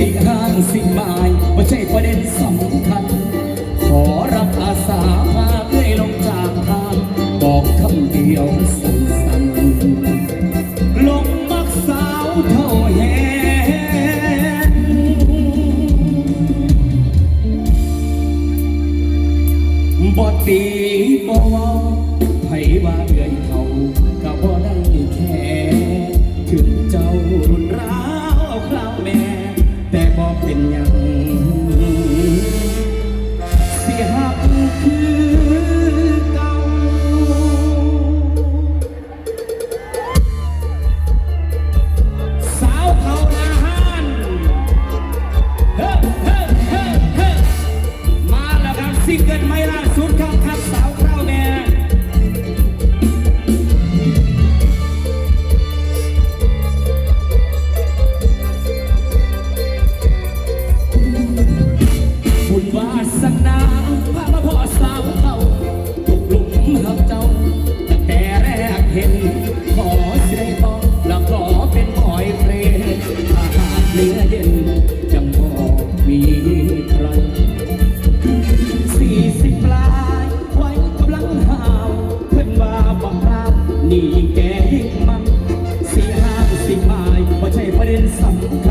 สิ่งข้างสิ่งหมายไม่ใช่ประเด็นสำคัญ ขอรับอาสาพาเพื่อลงจากทาง บอกคำเดียวสั้นๆลงมักสาวเท่าแหนบทตีบว But in some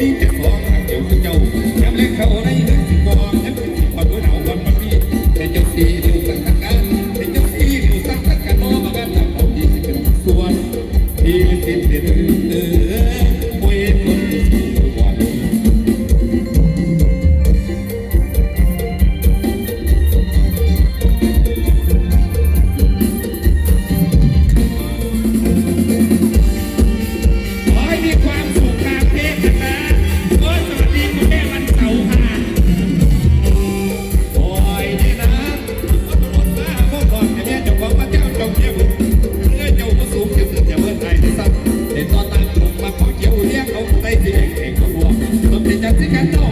ดีจะฟ้องหากเจ้าคือเจ้าจำเล็กเขาในอหรือสิกอง canto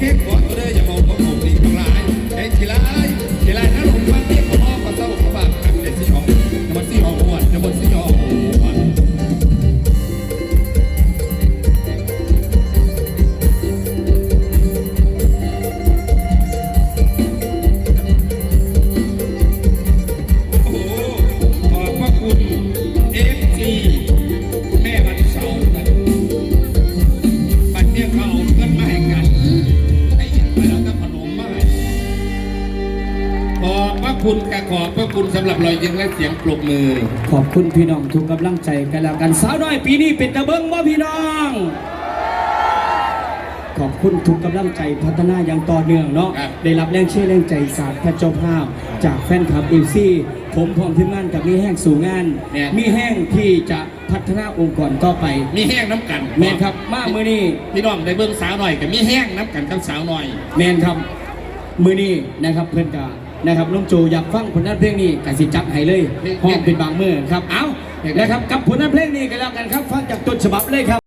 keep ขอบคุณพี่น้องทุกกำลังใจกันแล้วกันสาวน้อยปีนี้เป็นตะเบิงบ่พี่น้อง ขอบคุณทุกกำลังใจพัฒนาอย่างต่อเนื่องเนาะครับได้รับแรงเชื่อแรงใจจากพระเจ้าภาพ จากแฟนคลับเอฟซีผมพร้อมทีมงานกับมีแห้งสู่งาน เนี่ย มีแห้งที่จะพัฒนาองค์กรต่อไปมีแห้งน้ำกันแม่นครับมามือนี้ พี่น้องได้เบิ้งสาวหน่อยกับมีแห้งน้ำกันกับสาวหน่อย แมนครับมือนี้นะครับเพื่อนกา นะครับลุงโจอยากฟังผลงานเพลงนี้กันสิจัดให้เลยเพลงห้องเป็นบางมือครับ เอาเพลงนะครับกับผลงานเพลงนี้กันแล้วกันครับ ฟังจากต้นฉบับเลยครับ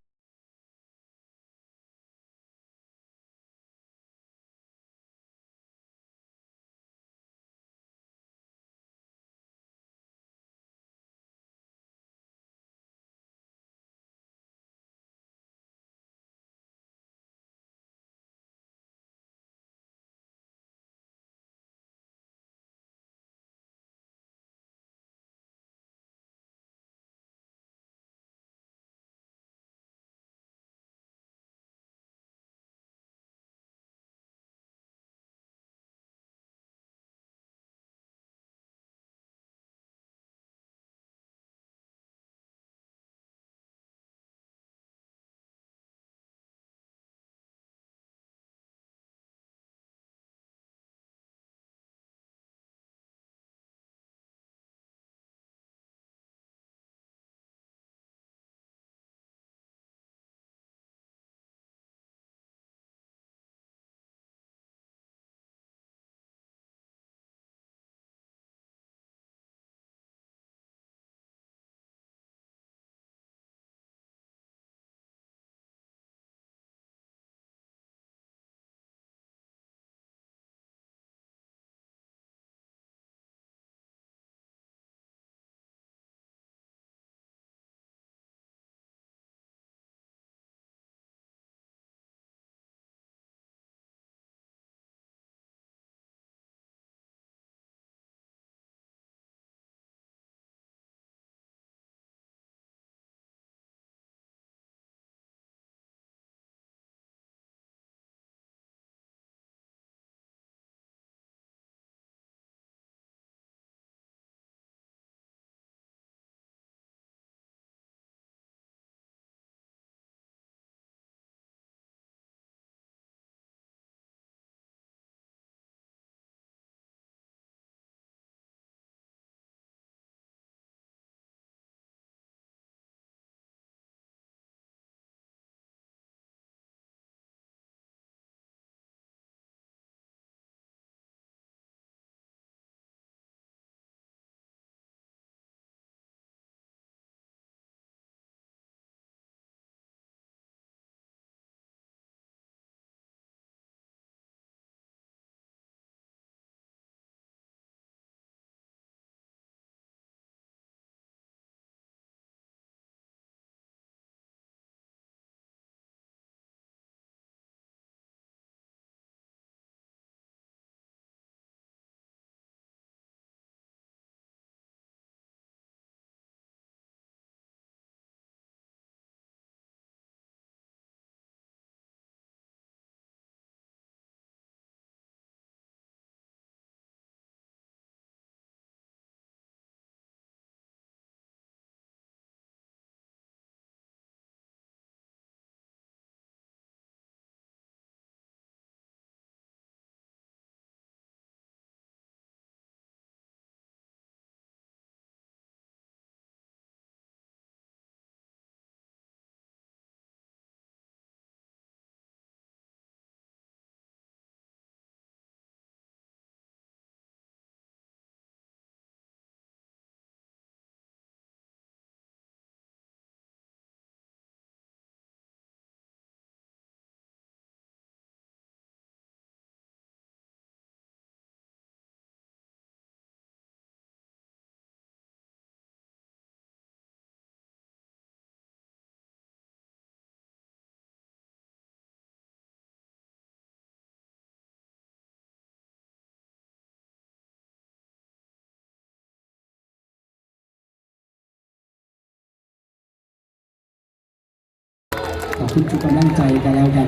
อบคุณทุกกำลังใจกันแล้วกัน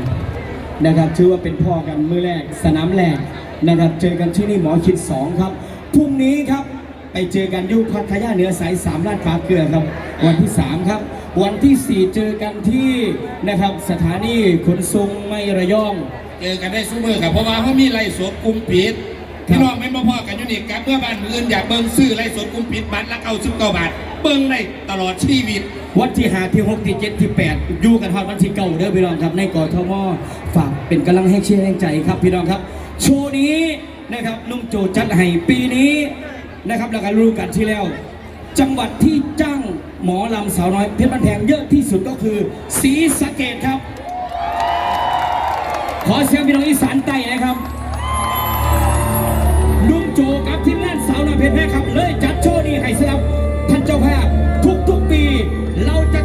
นะครับถือว่าเป็นพ่อกันมือแรกสนามแรกนะครับเจอกันที่นี่หมอคิดสองครับพรุ่งนี้ครับไปเจอกันอยุพัทยาเหนือสายสามลาดปลาเกลือครับวันที่ 3 ครับ วันที่ 4 เจอกันที่นะครับสถานีขนส่งไม่ระยอง เจอกันได้ซุ้มือครับเพราะว่าเขามีไล่สดกลุ่มปิดครับพี่น้องไม่มาพอกันอยู่นี่กับเมื่อบ้านเมือนอยากเบิ่งซื้อไล่สดกลุ่มปิดบัตรละเก้าสิบเก้าบาทเบิ่งได้ตลอดชีวิต วันที่หาที่หกที่เจ็ดที่แปดอยู่กันทอดวันที่เก้าเด้อพี่น้องครับในกอทมฝากเป็นกำลังให้เชียร์แรงใจครับพี่น้องครับ โชว์นี้นะครับนุ่มโจจัดให้ปีนี้นะครับแล้วก็รู้กันที่แล้ว จังหวัดที่จ้างหมอลำสาวน้อยเพชรบ้านแพงเยอะที่สุดก็คือศรีสะเกดครับ ขอเสียงพี่น้องอีสานใต้นะครับนุ่มโจกับทีมงานสาวน้อยเพชรแพงครับ เลยจัดโชว์นี้ให้สำหรับ ท่านเจ้าภาพทุกๆปี เราจะ